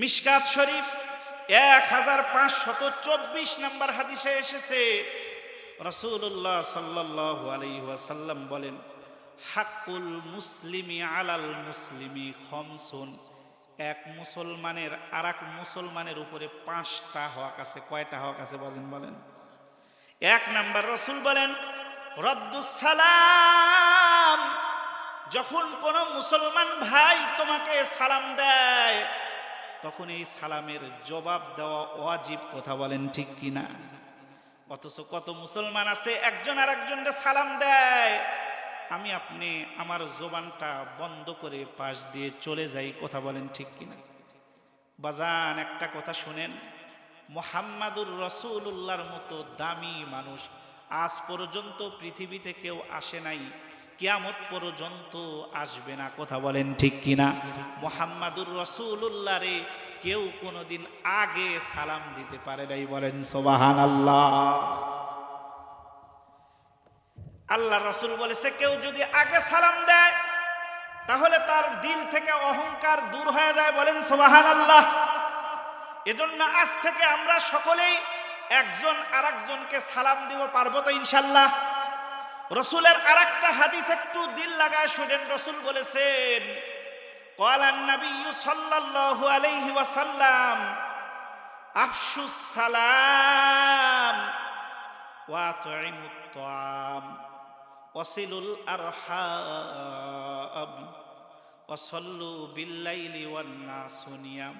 মিশকাত শরীফ এক হাজার পাঁচশত চব্বিশ নম্বর হাদিসে এসেছে। রসুল্লাহ সাল্লাহ আলহিহাসাল্লাম বলেন, হাক্কুল মুসলিমি আলাল মুসলিমি খমসুন। এক মুসলমানের আর এক মুসলমানের উপরে পাঁচটা হক আছে, কয়টা হক আছে বলেন বলেন। এক নাম্বার রসুল বলেন রদ্দুসালাম যখন কোনো মুসলমান ভাই তোমাকে সালাম দেয় তখন এই সালামের জবাব দেওয়া ওয়াজিব কথা বলেন ঠিক কিনা? অথচ কত মুসলমান আছে, একজন আর একজনকে সালাম দেয়। আমি আপনি আমার জবানটা বন্ধ করে পাশ দিয়ে চলে যাই, কথা বলেন ঠিক কিনা? বাজান, একটা কথা শুনেন। মোহাম্মদুর রসুল্লাহর মতো দামি মানুষ আজ পর্যন্ত পৃথিবীতে কেউ আসে নাই। কিয়ামত পর্যন্ত আসবে না, কথা বলেন ঠিক কিনা? মোহাম্মদুর রসুল্লাহ রে, কেউ কোনোদিন আগে সালাম দিতে পারে নাই, বলেন সোবাহান আল্লাহ আল্লাহ রসুল বলেছে, কেউ যদি আগে সালাম দেয়, তাহলে তার দিল থেকে অহংকার দূর হয়ে যায়, বলেন সোবাহান আল্লাহ এজন্য আজ থেকে আমরা সকলেই একজন আরেকজনকে সালাম দিব, পারব তো ইনশাল্লাহ রসুলের আর একটা হাদিস একটু দিল লাগায় শুনেন, রসুল বলেছেন কলান নবী সাল্লাল্লাহু আলাইহি ওয়াসাল্লাম আফসুস সালাম ওয়া তুইমুত তাম ওয়াসিলুল আরহাম ওয়াসাল্লু বিল্লাইলি ওয়ান নাসু নিয়াম।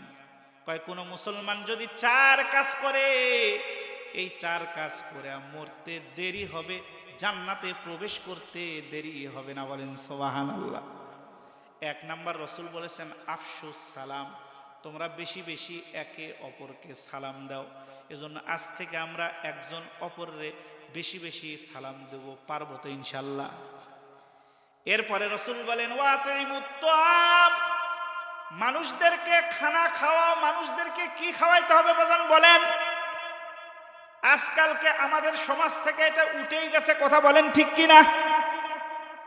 কয়, কোনো মুসলমান যদি চার কাজ করে, এই চার কাজ করে মরতে দেরি হবে। জান্নাতে প্রবেশ করতে দেরি হবে না বলেন সোবাহান আল্লাহ এক নাম্বার রসুল বলেছেন, আফসুস সালাম, তোমরা বেশি বেশি একে অপরকে সালাম দাও। এজন্য আজ থেকে আমরা একজন অপররে বেশি বেশি সালাম দেব, পারব তো ইনশাল্লাহ এরপরে রসুল বলেন মানুষদেরকে খানা খাওয়া, মানুষদেরকে কি খাওয়াইতে হবে বলেন? আজকালকে আমাদের সমাজ থেকে এটা উঠেই গেছে, কথা বলেন ঠিক কিনা?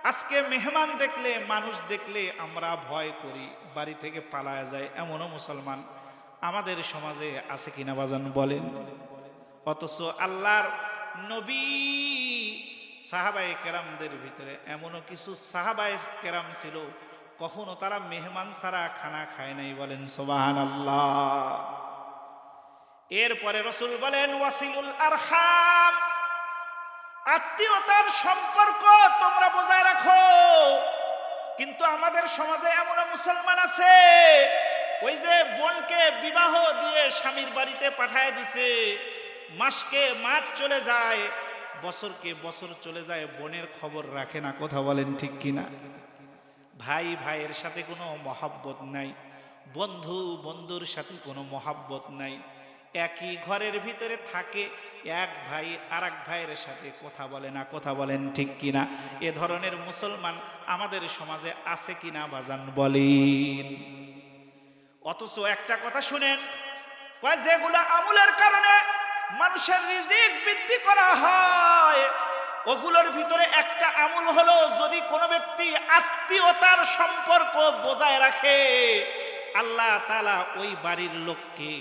আজকে মেহমান দেখলে, মানুষ দেখলে আমরা ভয় করি, বাড়ি থেকে পালায়া যায়, এমনও মুসলমান আমাদের সমাজে আছে কিনা বাজান বলেন। অথচ আল্লাহর নবী সাহাবাই কেরামদের ভিতরে এমনও কিছু সাহাবাই কেরাম ছিল, কখনো তারা মেহমান ছাড়া খানা খায় নাই বলেন সোবাহান আল্লাহ এরপরে রসুল বলেন, ওয়াসিলুল আরহাম, আত্মীয়তার সম্পর্ক তোমরা বজায় রাখো। কিন্তু আমাদের সমাজে এমন মুসলমান আছে, ওই যে বোনকে বিবাহ দিয়ে স্বামীর বাড়িতে পাঠায় দিছে, মাসকে মাস চলে যায়, বছরকে বছর চলে যায়, বোনের খবর রাখে না, কথা বলেন ঠিক কিনা ভাই, ভাইয়ের সাথে কোনো মহাব্বত নাই, বন্ধু, বন্ধুর সাথে কোনো মহাব্বত নাই। একই ঘরের ভিতরে থাকে, এক ভাই আর ভাইয়ের সাথে কথা বলে না, কথা বলেন ঠিক কিনা? এ ধরনের মুসলমান আমাদের সমাজে আছে কিনা বাজান বলেন। অথচ একটা কথা শুনেন যেগুলো আমুলের কারণে মানুষের রিজিক বৃদ্ধি করা হয়, ওগুলোর ভিতরে একটা আমল হলো যদি কোনো ব্যক্তি আত্মীয়তার সম্পর্ক বজায় রাখে, আল্লাহ তালা ওই বাড়ির লোককে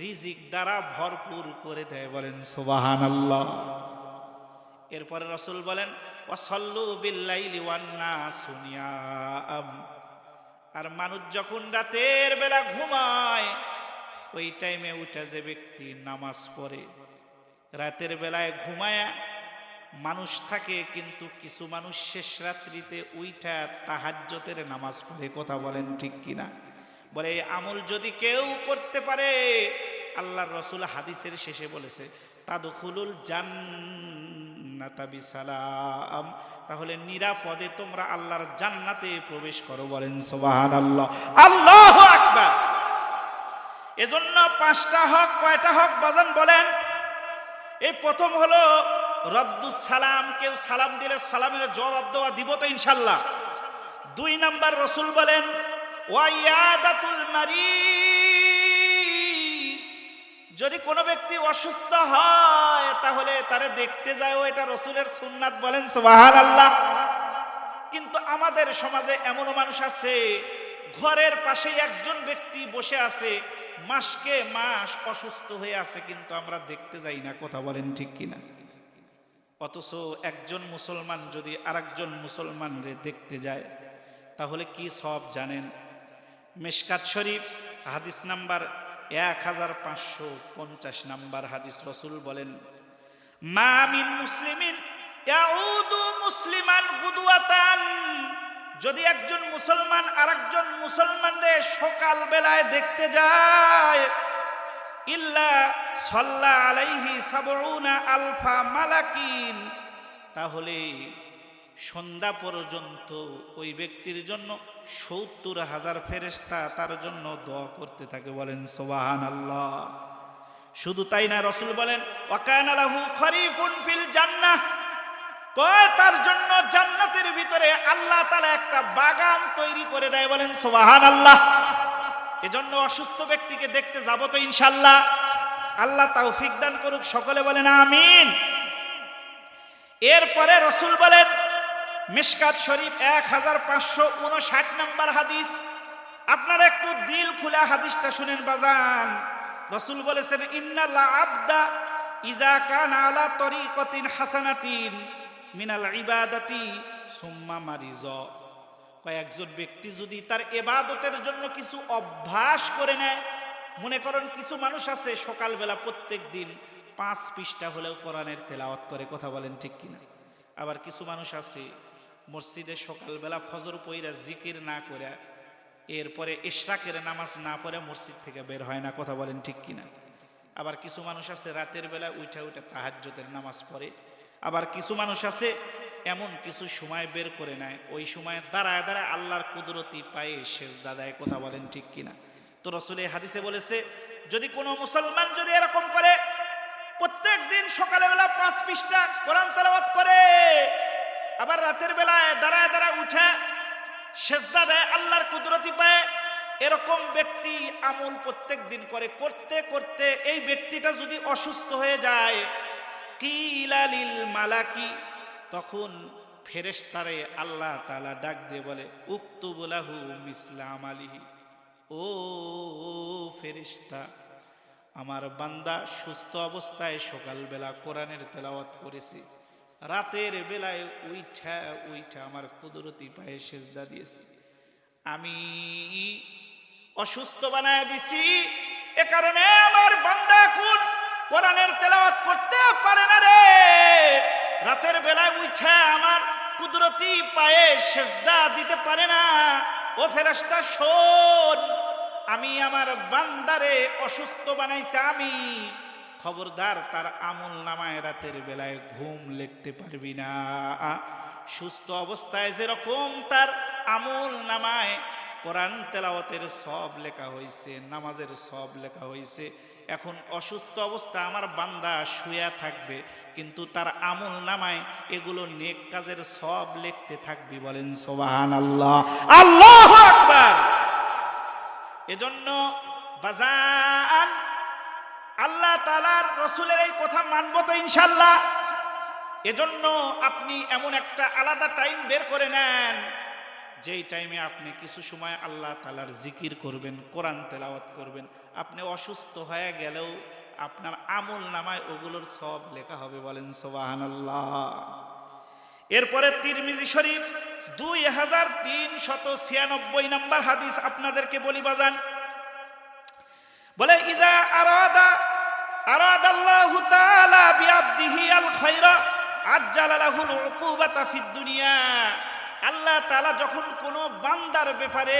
রিজিক দ্বারা ভরপুর করে দেয় বলেন সোবাহান আল্লাহ এরপরে রসুল বলেন আর মানুষ যখন রাতের বেলা ঘুমায়, ওই টাইমে উঠে যে ব্যক্তি নামাজ পড়ে, রাতের বেলায় ঘুমায় মানুষ থাকে, কিন্তু কিছু মানুষ শেষ রাত্রিতে উইঠা তাহাজ্যতের নামাজ পড়ে, কথা বলেন ঠিক কিনা? বলে, এই আমল যদি কেউ করতে পারে, আল্লাহর রসুল হাদিসের শেষে বলেছে, তাদখুলুল জান্নাতা বিসালাম। তাহলে নিরাপদে তোমরা আল্লাহর জান্নাতে প্রবেশ করো বলেন সোবাহান আল্লাহ আল্লাহ আকবার! এজন্য পাঁচটা হক, কয়টা হক বাজান বলেন। এই প্রথম হলো, রদ্দুস সালাম। কেউ সালাম দিলে সালামের জবাব দেওয়া দিব তো ইনশাল্লাহ দুই নাম্বার রসুল বলেন যদি কোনো ব্যক্তি অসুস্থ হয়, তাহলে তারে দেখতে যায়, ও এটা রসুলের সুন্নাত বলেন সুবাহান আল্লাহ কিন্তু আমাদের সমাজে এমনও মানুষ আছে, ঘরের পাশে একজন ব্যক্তি বসে আছে, মাসকে মাস অসুস্থ হয়ে আছে, কিন্তু আমরা দেখতে যাই না, কথা বলেন ঠিক কিনা? অথচ একজন মুসলমান যদি আরেকজন মুসলমানরে দেখতে যায়, তাহলে কি সব জানেন? মেশকাত শরীফ, হাদিস নাম্বার এক হাজার পাঁচশো পঞ্চাশ নাম্বার হাদিস রসুল বলেন, মা মিন মুসলিমিন মুসলিমান গুদুয়াতান যদি একজন মুসলমান আর আরেকজন মুসলমানরে সকাল বেলায় দেখতে যায়, ইল্লা সাল্লা আলাইহি সাবউনা আলফা মালাকিন, তাহলে সন্ধ্যা পর্যন্ত ওই ব্যক্তির জন্য সত্তর হাজার ফেরেস্তা তার জন্য দোয়া করতে থাকে, বলেন সোবাহান আল্লাহ শুধু তাই না, রসুল বলেন, ওয়াকান আলাহু খরিফুন জান্নাহ। কয়, তার জন্য জান্নাতের ভিতরে আল্লাহ তাআলা একটা বাগান তৈরি করে দেয়, বলেন সোবাহান আল্লাহ এজন্য অসুস্থ ব্যক্তিকে দেখতে যাব তো ইনশাল্লাহ আল্লাহ তৌফিক দান করুক, সকলে বলেন, আমিন। এরপরে রসুল বলেন মিশকাত শরীফ এক হাজার পাঁচশো উনষাট নম্বর হাদিস। আপনারা একটু দিল খুলে হাদিসটা শুনেন বাজান। রসুল বলেছেন ইন্নাল্লা আবদা ইজা কান আলা তরিকতিন হাসানাতিন মিনাল ইবাদাতি সুম্মা মারিজ। কয়েকজন ব্যক্তি যদি তার এবাদতের জন্য কিছু অভ্যাস করে নেয়, মনে করেন কিছু মানুষ আছে, সকালবেলা প্রত্যেক দিন পাঁচ পৃষ্ঠা হলেও কোরআনের তেলাওয়াত করে, কথা বলেন ঠিক কিনা? আবার কিছু মানুষ আছে মসজিদে সকালবেলা ফজর পইরা জিকির না করে এরপরে ইশরাকের নামাজ না পড়ে মসজিদ থেকে বের হয় না, কথা বলেন ঠিক কিনা? আবার কিছু মানুষ আছে, রাতের বেলা উঠে উঠে তাহাজ্জতের নামাজ পড়ে। আবার কিছু মানুষ আছে, এমন কিছু সময় বের করে নেয়, ওই সময় দাঁড়ায় দাঁড়ায় আল্লাহর কুদরতি পায়ে শেষ দাদায় কথা বলেন ঠিক কিনা? তো রসুল হাদিসে বলেছে, যদি কোনো মুসলমান যদি এরকম করে প্রত্যেক দিন সকালবেলা পাঁচ পৃষ্ঠা কোরআন তেলাওয়াত করে আবার রাতের বেলায় দাঁড়ায় দাঁড়ায় উঠে সেজদা দেয়, আল্লাহর কুদরতি পায়। এরকম ব্যক্তি আমল প্রত্যেক দিন করে। করতে করতে এই ব্যক্তিটা যদি অসুস্থ হয়ে যায় কিলালিল মালাকি, তখন ফেরেশতারে আল্লাহ তালা ডাক দিয়ে বলে উক্ত উক্তুবুলাহু মিসলাম আলিহি ও ফেরেশতা, আমার বান্দা সুস্থ অবস্থায় সকালবেলা কোরআনের তেলাওয়াত করেছি। রাতের বেলায় উইঠা উইঠা আমার কুদরতি পায়ে সেজদা দিয়েছি। আমি অসুস্থ বানায় দিছি, এ কারণে আমার বান্দা এখন কোরআনের তেলাওয়াত করতে পারে না রে। রাতের বেলায় উঠে আমার কুদরতি পায়ে সেজদা দিতে পারে না। ও ফেরেশতা, শোন, আমি আমার বান্দারে অসুস্থ বানাইছে, আমি খবরদার, তার আমল নামায় রাতের বেলায় ঘুম লিখতে পারবি না। সুস্থ অবস্থায় যেরকম তার আমল নামায়, কোরআন তেলাওয়াতের সব লেখা হয়েছে নামাজের সব লেখা হয়েছে এখন অসুস্থ অবস্থা আমার বান্দা শুয়া থাকবে, কিন্তু তার আমল নামায় এগুলো নেক কাজের সব লিখতে থাকবি বলেন সোবাহান আল্লাহ আল্লাহ এজন্য বাজান আল্লাহ তালার রসুলের এই কথা মানব তো ইনশাল্লাহ এজন্য আপনি এমন একটা আলাদা টাইম বের করে নেন, যেই টাইমে আপনি কিছু সময় আল্লাহ তালার জিকির করবেন, কোরআন তেলাওয়াত করবেন, আপনি অসুস্থ হয়ে গেলেও আপনার আমল নামায় ওগুলোর সব লেখা হবে বলেন সোবাহান এরপরে তিরমিজি শরীফ, দুই হাজার তিন শত ছিয়ানব্বই নম্বর হাদিস আপনাদেরকে বলি বাজান। বলে ইদা আরাদা আরাদাল্লাহু তাআলা বিআবদিহি আল খায়রা আজ্জালা লাহুল উকুবাতা ফিদ দুনিয়া। আল্লাহ তাআলা যখন কোনো বান্দার ব্যাপারে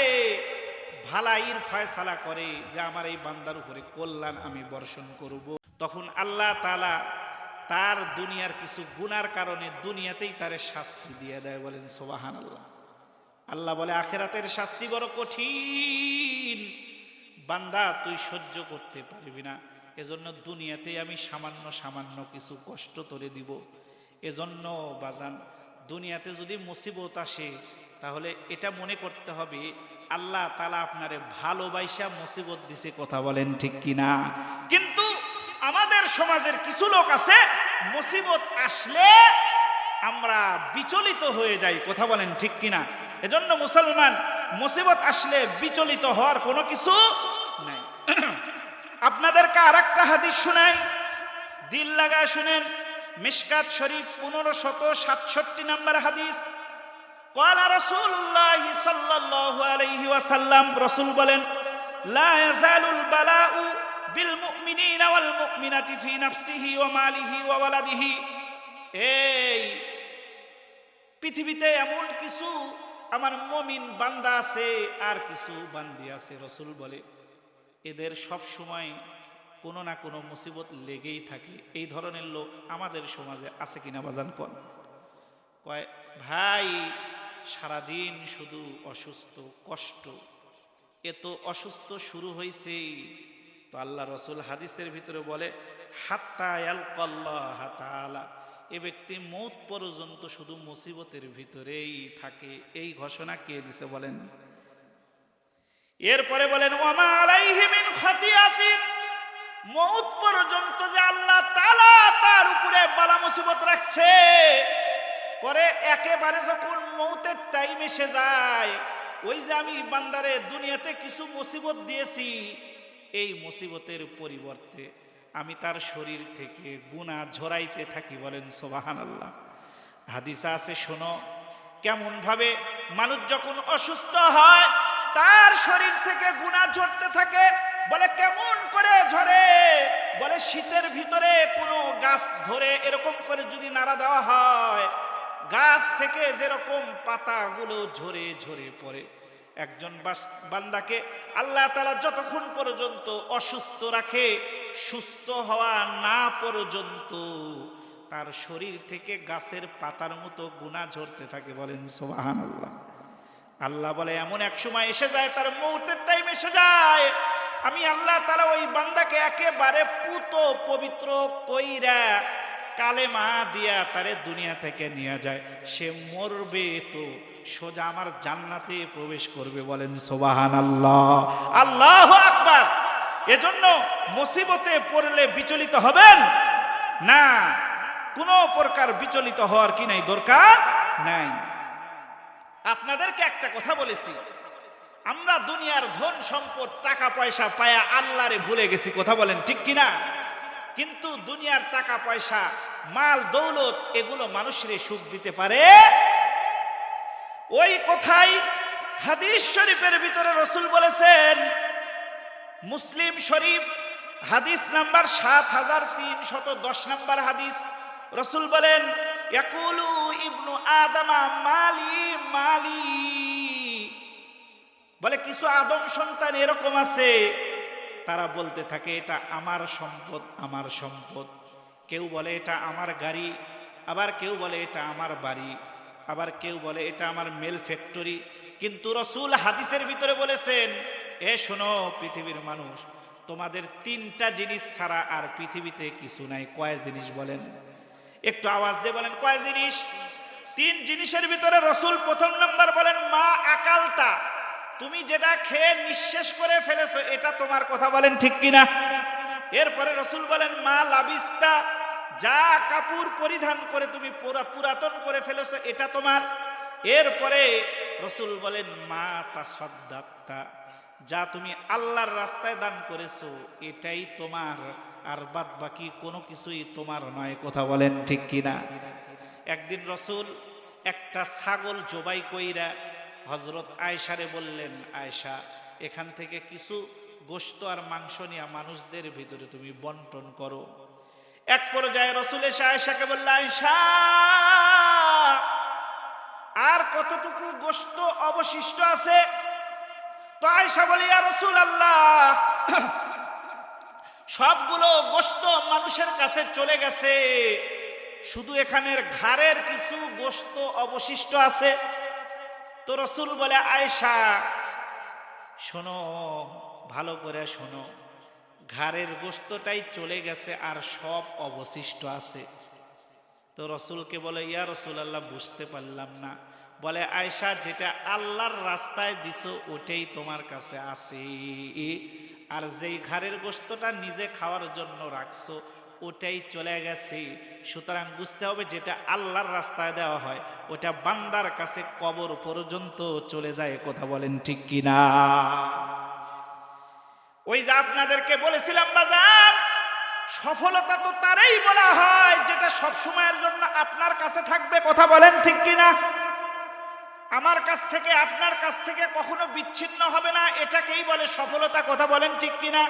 ভালাইর ফয়সালা করে যে আমার এই বান্দার উপরে কল্যাণ আমি বর্ষণ করব, তখন আল্লাহ তাআলা তার দুনিয়ার কিছু গুনার কারণে দুনিয়াতেই তারে শাস্তি দিয়ে দেয় বলেন সোবাহান আল্লাহ আল্লাহ বলে, আখেরাতের শাস্তি বড় কঠিন। বান্দা, তুই সহ্য করতে পারবি না। এজন্য দুনিয়াতে আমি সামান্য সামান্য কিছু কষ্ট তোরে দিব। এজন্য বাজান, দুনিয়াতে যদি মুসিবত আসে, তাহলে এটা মনে করতে হবে, আল্লাহ তালা আপনারে ভালোবাসা মুসিবত দিছে কথা বলেন ঠিক কিনা? কিন্তু আমাদের সমাজের কিছু লোক আছে, মুসিবত আসলে আমরা বিচলিত হয়ে যাই, কথা বলেন ঠিক কিনা? এজন্য মুসলমান, মুসিবত আসলে বিচলিত হওয়ার কোনো কিছু নাই। আপনাদেরকে আর একটা হাদিস শুনাই। দিল লাগায় শুনেন মিসকাত শরীফ পনেরো শত সাতষট্টি নম্বর হাদিস। ওয়াসাল্লাম, রসুল বলেন বিল নাফসিহি ওয়ালাদিহি। পৃথিবীতে এমন কিছু আমার মমিন বান্দা আছে, আর কিছু বান্দি আছে, রসুল বলে। এদের সব সময় কোনো না কোনো মুসিবত লেগেই থাকে। এই ধরনের লোক আমাদের সমাজে আছে কিনা বাজান কন। কয়, ভাই, সারাদিন শুধু অসুস্থ, কষ্ট। এত অসুস্থ শুরু হয়েছে তো আল্লাহ রসুল হাদিসের ভিতরে বলে এ ব্যক্তি মৌত পর্যন্ত শুধু মুসিবতের ভিতরেই থাকে। এই ঘোষণা কে দিছে বলেন? এরপরে বলেন, ওমা আলাইহি মিন খাতিয়াতিন। মৌত পর্যন্ত যে আল্লাহ তাআলা তার উপরে বালা মুসিবত রাখছে, পরে একেবারে যখন মৌতের টাইম এসে যায়, ওই যে আমি বান্দারে দুনিয়াতে কিছু মুসিবত দিয়েছি, এই মুসিবতের পরিবর্তে আমি তার শরীর থেকে গুণা ঝরাইতে থাকি বলেন সোবাহান আল্লাহ হাদিসা আছে, শোনো কেমন ভাবে মানুষ যখন অসুস্থ হয় তার শরীর থেকে গুণা ঝরতে থাকে। বলে, কেমন করে ঝরে? বলে, শীতের ভিতরে কোনো গাছ ধরে এরকম করে যদি নাড়া দেওয়া হয়, গাছ থেকে যেরকম পাতাগুলো ঝরে ঝরে পড়ে, একজন বান্দাকে আল্লাহ তালা যতক্ষণ পর্যন্ত অসুস্থ রাখে, সুস্থ হওয়া না পর্যন্ত তার শরীর থেকে গাছের পাতার মতো গুণা ঝরতে থাকে বলেন সোহান আল্লাহ আল্লাহ বলে, এমন এক সময় এসে যায়, তার মৌতের টাইম এসে যায়। আমি আল্লাহ তারা ওই বান্দাকে একেবারে পুত, পবিত্র কইরা কালেমা দিয়া তারে দুনিয়া থেকে নিয়ে যায়। সে মরবে তো সোজা আমার জান্নাতে প্রবেশ করবে বলেন সোবাহান আল্লাহ আল্লাহ আকবার। এজন্য মুসিবতে পড়লে বিচলিত হবেন? না। কোনো প্রকার বিচলিত হওয়ার কি নাই, দরকার নাই। আপনাদেরকে একটা কথা বলেছি। আমরা দুনিয়ার ধন সম্পদ, টাকা পয়সা পায়া আল্লাহরে ভুলে গেছি, কথা বলেন ঠিক কিনা? কিন্তু দুনিয়ার টাকা পয়সা, মাল, দৌলত, এগুলো মানুষের সুখ দিতে পারে। ওই কথাই হাদিস শরীফের ভিতরে রসুল বলেছেন, মুসলিম শরীফ হাদিস নাম্বার সাত হাজার তিনশত দশ নাম্বার হাদিস। রসুল বলেন ইয়াকুলু ইবনু আদামা, মালি মালি। বলে, কিছু আদম সন্তান এরকম আছে। তারা বলতে থাকে, এটা আমার সম্পদ আমার সম্পদ। কেউ বলে, এটা আমার গাড়ি। আবার কেউ বলে, এটা আমার বাড়ি। আবার কেউ বলে, এটা আমার মেল ফ্যাক্টরি। কিন্তু রসুল হাদিসের ভিতরে বলেছেন, এ শোনো, পৃথিবীর মানুষ, তোমাদের তিনটা জিনিস ছাড়া আর পৃথিবীতে কিছু নাই। কয় জিনিস বলেন? একটু আওয়াজ দিয়ে বলেন, কয় জিনিস? তিন জিনিসের ভিতরে রসুল প্রথম নম্বর বলেন, মা আকালতা। তুমি যেটা খেয়ে নিঃশেষ করে ফেলেছো, এটা তোমার কথা বলেন ঠিক কিনা? এরপরে রসুল বলেন, মা লাবিস্তা, যা কাপড় পরিধান করে তুমি পুরা পুরাতন করে ফেলেছো, এটা তোমার। এরপরে রসুল বলেন, মা তা সদ্দাত্তা যা তুমি আল্লাহর রাস্তায় দান করেছ, এটাই তোমার। আর বাদ বাকি কোনো কিছুই তোমার নয়, কথা বলেন ঠিক কিনা? একদিন রসুল একটা ছাগল জবাই কইরা হজরত আয়সারে বললেন আয়সা এখান থেকে কিছু গোস্ত আর মাংস নিয়ে মানুষদের ভিতরে তুমি বন্টন করো। এক পর্যায়ে রসুল এসে আয়সাকে বলল আয়সা আর কতটুকু গোস্ত অবশিষ্ট আছে? তো আয়সা বলি আর রসুল আল্লাহ সবগুলো গোস্ত মানুষের কাছে চলে গেছে। শুধু এখানের ঘাড়ের কিছু গোস্ত অবশিষ্ট আছে। তো রসুল বলে আয়সা শোনো, ভালো করে শোনো। ঘাড়ের গোস্তটাই চলে গেছে আর সব অবশিষ্ট আছে। তো রসুলকে বলে, ইয়া রসুল আল্লাহ বুঝতে পারলাম না। বলে আয়সা যেটা আল্লাহর রাস্তায় দিছো, ওটাই তোমার কাছে আছে। আর যেই ঘাড়ের গোস্তটা নিজে খাওয়ার জন্য রাখছো, ওটাই চলে গেছে। সুতরাং বুঝতে হবে যেটা আল্লাহর রাস্তায় দেওয়া হয়, ওটা বান্দার কাছে কবর পর্যন্ত চলে যায় কথা বলেন ঠিক কিনা ওই যে আপনাদেরকে বলেছিলাম বাজার সফলতা তো তারই বলা হয়, যেটা সব সময়ের জন্য আপনার কাছে থাকবে, কথা বলেন ঠিক কিনা আমার কাছ থেকে, আপনার কাছ থেকে কখনো বিচ্ছিন্ন হবে না। এটাকেই বলে সফলতা। কথা বলেন ঠিক কিনা?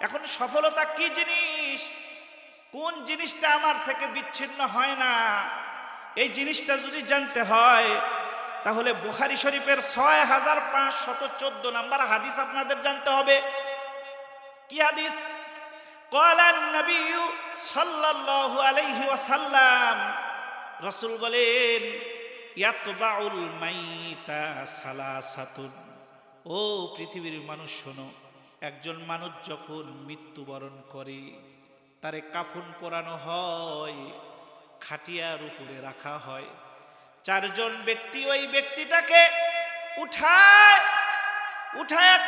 এখন সফলতা কি জিনিস? কোন জিনিসটা আমার থেকে বিচ্ছিন্ন হয় না? এই জিনিসটা যদি জানতে হয়, তাহলে বুহারি শরীফের ছয় হাজার পাঁচশত চোদ্দ নাম্বার হাদিস আপনাদের জানতে হবে। কি হাদিস? সাল্লাল্লাহু আলাইহি ওয়াসাল্লাম রসুল বলেন ইয়াতবাউল মাইতা সালাসাতুন। ও পৃথিবীর মানুষ শোনো, একজন মানুষ যখন মৃত্যুবরণ করে, তারে কাফন পরানো হয়, খাটিয়ার উপরে রাখা হয়। চারজন ব্যক্তি ওই ব্যক্তিটাকে উঠায় উঠায়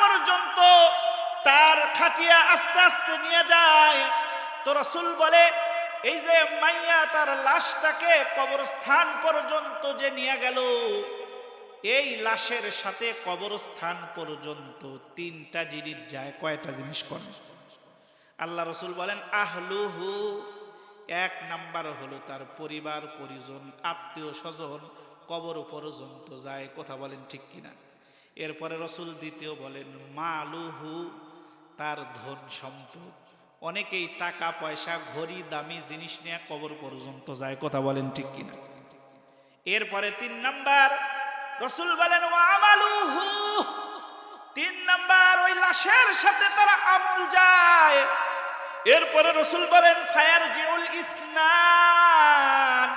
পর্যন্ত তার খাটিয়া আস্তে আস্তে নিয়ে যায়। তো রসুল বলে এই যে মাইয়া তার লাশটাকে কবরস্থান পর্যন্ত যে নিয়ে গেল, এই লাশের সাথে কবরস্থান পর্যন্ত তিনটা জিনিস যায়, কয়টা জিনিস করে আল্লাহ রসুল বলেন, আহলুহু, এক নাম্বার হলো তার পরিবার, পরিজন, আত্মীয় স্বজন, কবর পর্যন্ত যায়, কথা বলেন ঠিক কিনা? এরপরে রসুল দ্বিতীয় বলেন, মালুহু, তার ধন সম্পদ। অনেকেই টাকা, পয়সা, ঘড়ি, দামি জিনিস নিয়ে কবর পর্যন্ত যায়। কথা বলেন ঠিক কিনা? এরপরে তিন নাম্বার, রসুল বলেন আমালুহু। তিন নাম্বার, ওই লাশের সাথে তারা আমল যায়। এরপরে রসুল বলেন ফায়ার জিউল ইসনান।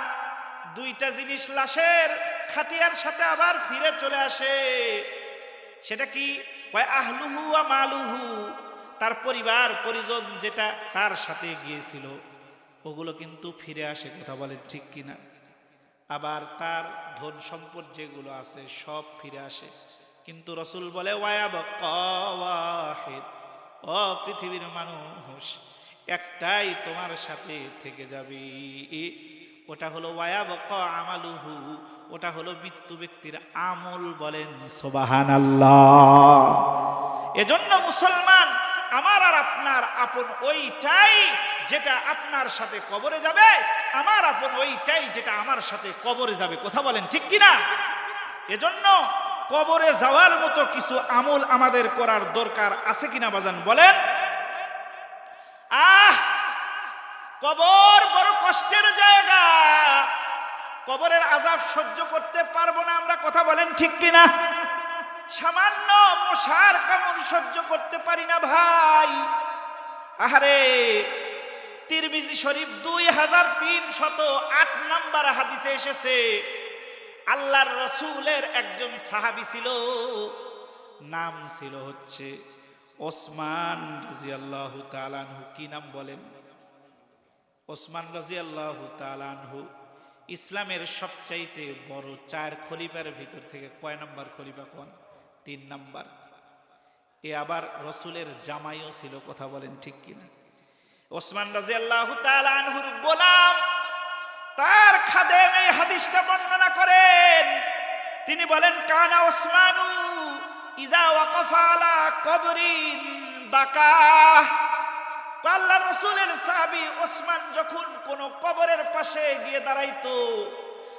দুইটা জিনিস লাশের খাটিয়ার সাথে আবার ফিরে চলে আসে। সেটা কি? কয় আহলুহু আ মালুহু। তার পরিবার, পরিজন যেটা তার সাথে গিয়েছিল, ওগুলো কিন্তু ফিরে আসে, কথা বলেন ঠিক কিনা। আবার তার ধন সম্পদ যেগুলো আছে, সব ফিরে আসে। কিন্তু রসুল বলে ও পৃথিবীর মানুষ, একটাই তোমার সাথে থেকে যাবে। ওটা হলো ওয়াব ক আমালুহু ওটা হলো মৃত্যু ব্যক্তির আমল বলেন সোবাহান আল্লাহ এজন্য মুসলমান আমার আর আপনার আপন ওইটাই যেটা আপনার সাথে কবরে যাবে, আমার আপন ওইটাই যেটা আমার সাথে কবরে যাবে। কথা বলেন ঠিক কিনা? এজন্য কবরে যাওয়ার মতো কিছু আমল আমাদের করার দরকার আছে কিনা বাজান বলেন। আহ! কবর বড় কষ্টের জায়গা। কবরের আজাব সহ্য করতে পারব না আমরা, কথা বলেন ঠিক কিনা? সামান্য মশার কামড় সহ্য করতে পারি না ভাই। আহারে, তিরমিজি শরীফ দুই হাজার তিন শত আট নাম্বার হাদিসে এসেছে, আল্লাহর রসুলের একজন সাহাবি ছিল, নাম ছিল হচ্ছে ওসমান রাজি আল্লাহ তালানহু কি নাম বলেন? ওসমান রাজি আল্লাহ তালানহু ইসলামের সবচাইতে বড় চার খলিফার ভিতর থেকে কয় নাম্বার খলিফা কোন? তিন নাম্বার। এ আবার রসুলের জামাইও ছিল, কথা বলেন ঠিক কিনা? ওসমান রাজি আল্লাহ তালানহুর গোলাম তার খাদেম এই হাদিসটা বর্ণনা করেন। তিনি বলেন, কানা ওসমানু ইজা ওয়াকাফা আলা কবরিন বাকা। আল্লাহ রসুলের সাহাবি ওসমান যখন কোন কবরের পাশে গিয়ে দাঁড়াইতো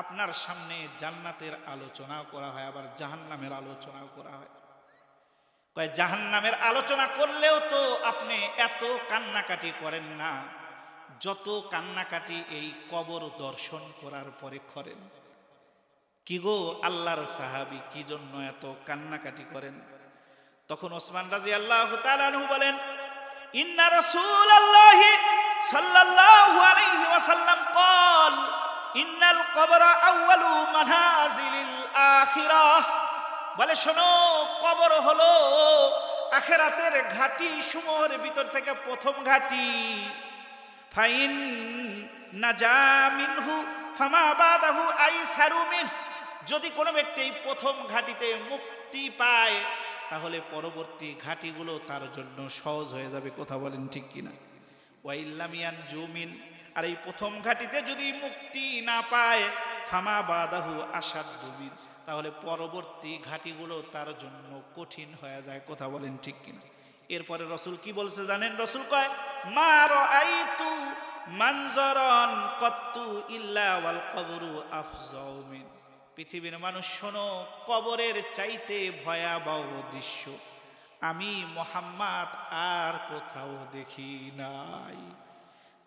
আপনার সামনে জান্নাতের আলোচনাও করা হয়, আবার জাহান্নামের আলোচনাও করা হয়। কয়, জাহান্নামের আলোচনা করলেও তো আপনি এত কান্নাকাটি করেন না, যত কান্নাকাটি এই কবর দর্শন করার পরে করেন। কি গো আল্লাহর সাহাবি, কি জন্য এত কান্নাকাটি করেন? তখন ওসমান রাজি আল্লাহ বলেন, ইন্না রসুল আল্লাহ সাল্লাল্লাহু আলাইহি ওয়াসাল্লাম কল ইন্নাল কবরা আউয়ালু মানাজিলিল আখিরাহ বলে, শোনো, কবর হলো আখেরাতের ঘাটি সুমোর ভিতর থেকে প্রথম ঘাটি। ফাইন নাজামিনহু ফামা বাদাহু আইসারু মিন। যদি কোনো ব্যক্তি এই প্রথম ঘাটিতে মুক্তি পায়, তাহলে পরবর্তী ঘাটিগুলো তার জন্য সহজ হয়ে যাবে। কথা বলেন ঠিক কিনা? ওয়াইল্লামিয়ান জুমিন আর এই প্রথম ঘাটিতে যদি মুক্তি না পায়, ফামা বাদাহু আসাদ দুবিন তাহলে পরবর্তী ঘাটিগুলো তার জন্য কঠিন হয়ে যায়, কথা বলেন ঠিক কিনা? এরপরে রসুল কি বলছে জানেন? রসুল কয় মার আইতু মানজরন কত্তু ইল্লা ওয়াল কবরু আফজাউ মিন। পৃথিবীর মানুষ শোনো, কবরের চাইতে ভয়াবহ দৃশ্য। আমি মোহাম্মদ আর কোথাও দেখি নাই।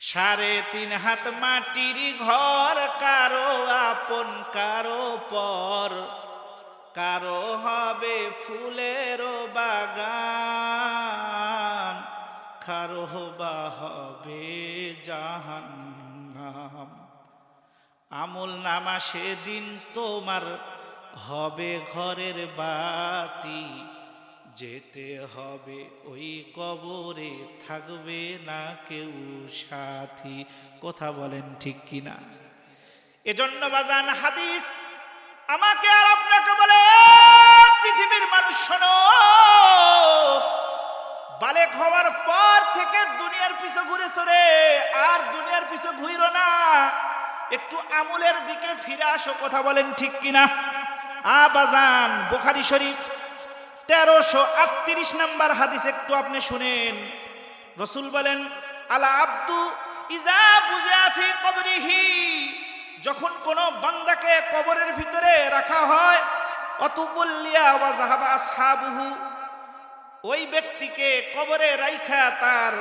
সাড়ে তিন হাত মাটির ঘর, কারও আপন, কারও পর। কারও হবে ফুলের বাগান, কারও বা হবে জাহান্নাম। আমল নামা সেদিন তোমার হবে ঘরের বাতি। যেতে হবে ওই কবরে, থাকবে না কেউ সাথী। কথা বলেন ঠিক কিনা? এজন্য বাজান হাদিস, আমাকে আর আপনাকে বলে পৃথিবীর মানুষ শোনো, বালেক হওয়ার পর থেকে দুনিয়ার পিছু ঘুরে সরে, আর দুনিয়ার পিছু ঘুরো না। একটু আমুলের দিকে ফিরে আসো, কথা বলেন ঠিক কিনা? আ বাজান, বোখারি শরীফ। তেরোশো আটত্রিশ নাম্বার হাদিস একটু আপনি শুনেন। রসুল বলেন, আলা আব্দু ইজা বুঝাফি কবরিহি? যখন কোনো বান্দাকে কবরের ভিতরে রাখা হয়, অতুবুল্লিয়া ওয়া জাহাবা আসহাবুহু? ওই ব্যক্তিকে কবরে রাইখা তার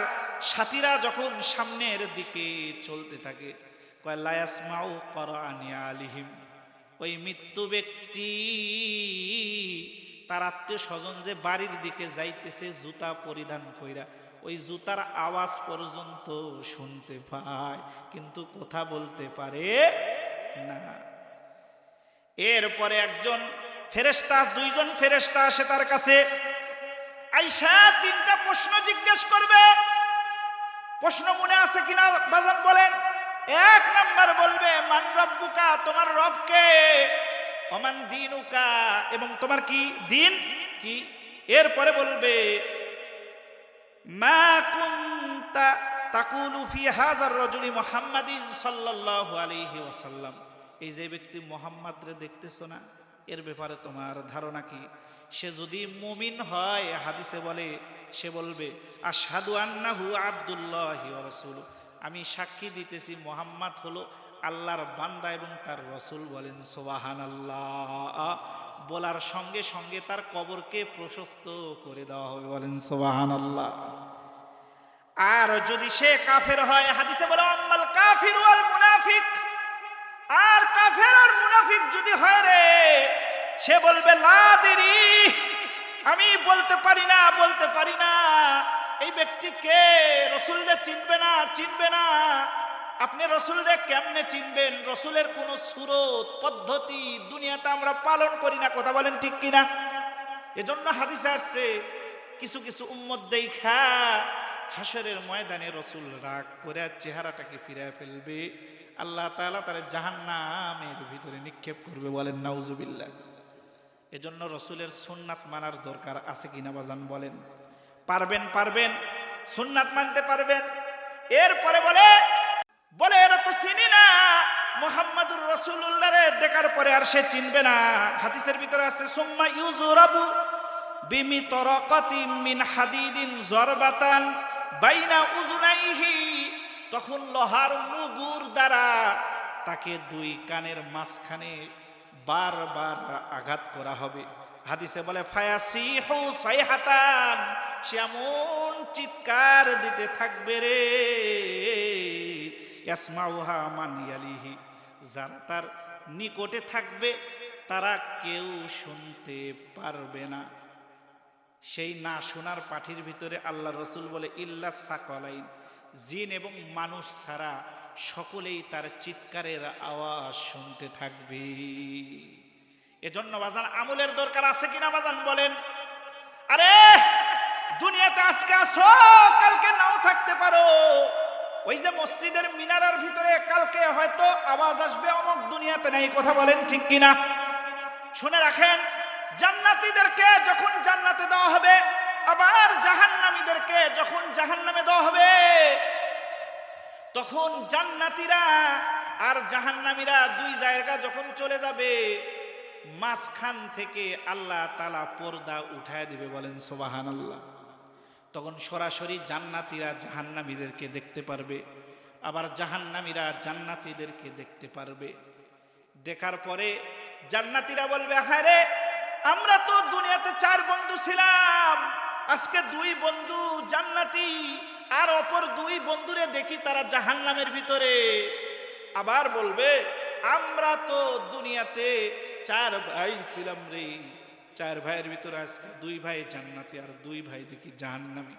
সাথীরা যখন সামনের দিকে চলতে থাকে, কয় লায়াসমাউ করানি আলিহিম। ওই মৃত্যু ব্যক্তি তার আত্মীয় স্বজন যে বাড়ির দিকে যাইতেছে, জুতা পরিধান কইরা, ওই জুতার আওয়াজ পর্যন্ত শুনতে পায়, কিন্তু কথা বলতে পারে না। এরপরে একজন ফেরেস্তা দুইজন ফেরেস্তা আসে তার কাছে। আইসা, তিনটা প্রশ্ন জিজ্ঞেস করবে। প্রশ্ন মনে আছে কিনা, বাজান বলেন? এক নাম্বার বলবে, মান রব্বুকা, তোমার রবকে? অমান দিনুকা, এবং তোমার কি দিন? কি? এরপরে বলবে, মা কুনতা তাকুলু ফি হাজার রজুলি মুহাম্মাদিন সাল্লাল্লাহু আলাইহি ওয়াসাল্লাম। এই যে ব্যক্তি মোহাম্মদ রে দেখতেছো না, এর ব্যাপারে তোমার ধারণা কি? সে যদি মুমিন হয়, হাদিসে বলে, সে বলবে, আশহাদু আন্নাহু আব্দুল্লাহি ওয়া রাসূলু আমি সাক্ষী দিতেছি, মোহাম্মদ হলো আল্লাহর বান্দা এবং তার রসুল বলেন সোবাহান আল্লাহ বলার সঙ্গে সঙ্গে তার কবরকে প্রশস্ত করে দেওয়া হবে, বলেন সোবাহান আল্লাহ আর যদি সে কাফের হয়, হাদিসে বলে, আম্মাল কাফির ওয়াল মুনাফিক। আর কাফের আর মুনাফিক যদি হয় রে, সে বলবে লাদেরি আমি বলতে পারি না, বলতে পারি না। এই ব্যক্তি কে? রসুলরে চিনবে না চিনবে না। আপনি রসুলরে কেমনে চিনবেন? রসুলের কোন সুরত, পদ্ধতি দুনিয়াতে আমরা পালন করি না, কথা বলেন ঠিক কিনা? এজন্য হাদিসে আসছে, কিছু কিছু উম্মত দেখা হাসরের ময়দানে রসুল রাগ করে চেহারাটাকে ফিরে ফেলবে। আল্লাহ তাআলা তার জাহান্নামের ভিতরে নিক্ষেপ করবে বলেন, নাউজুবিল্লাহ। এজন্য রসুলের সুন্নাত মানার দরকার আছে কিনা বাজান বলেন। পারবেন পারবেন, সুন্নাত মানতে পারবেন। এরপরে বলে বলে, এরা তো চিনি না। মোহাম্মদুর রসুল্লাহ রে। দেখার পরে আর সে চিনবে না। হাদিসের ভিতরে আছে, সুম্মা ইউজুরাবু বিমি তরকাতি মিন হাদিদিন জরবাতান বাইনা উজুনাইহি তখন লোহার মুগুর দ্বারা তাকে দুই কানের মাঝখানে বারবার আঘাত করা হবে। হাদিসে বলে ফায়াসি হৌ হাতান সে এমন চিৎকার দিতে থাকবে রে। যারা তার নিকটে থাকবে, তারা কেউ শুনতে পারবে না। সেই না শোনার পাঠির ভিতরে আল্লাহ রসুল বলে, ইল্লা সাকলাইন জিন এবং মানুষ ছাড়া সকলেই তার চিৎকারের আওয়াজ শুনতে থাকবে। এজন্য বাজান আমলের দরকার আছে কিনা বাজান বলেন। আরে, দুনিয়াতে আজকে আসো, কালকে নাও থাকতে পারো। ওই যে মসজিদের মিনারার ভিতরে কালকে হয়তো আওয়াজ আসবে, অমুক দুনিয়াতে নেই, কথা বলেন ঠিক কিনা? শুনে রাখেন, জান্নাতীদেরকে যখন জান্নাতে দেওয়া হবে, আবার জাহান্নামীদেরকে যখন জাহান্নামে দেওয়া হবে, তখন জান্নাতীরা আর জাহান্নামীরা দুই জায়গা যখন চলে যাবে, মাঝখান থেকে আল্লাহ তালা পর্দা উঠায় দিবে বলেন সোবাহান আল্লাহ তখন সরাসরি জান্নাতীরা জাহান্নামীদেরকে দেখতে পারবে। আবার জাহান্নামীরা জান্নাতীদেরকে দেখতে পারবে। দেখার পরে জান্নাতীরা বলবে হ্যাঁ আমরা তো দুনিয়াতে চার বন্ধু ছিলাম। আজকে দুই বন্ধু জান্নাতি, আর অপর দুই বন্ধুরে দেখি তারা জাহান্নামের ভিতরে। আবার বলবে, আমরা তো দুনিয়াতে চার ভাই ছিলাম রে। চার ভাইয়ের ভিতরে আজকে দুই ভাই জান্নাতি আর দুই ভাই দেখি জাহান্নামী।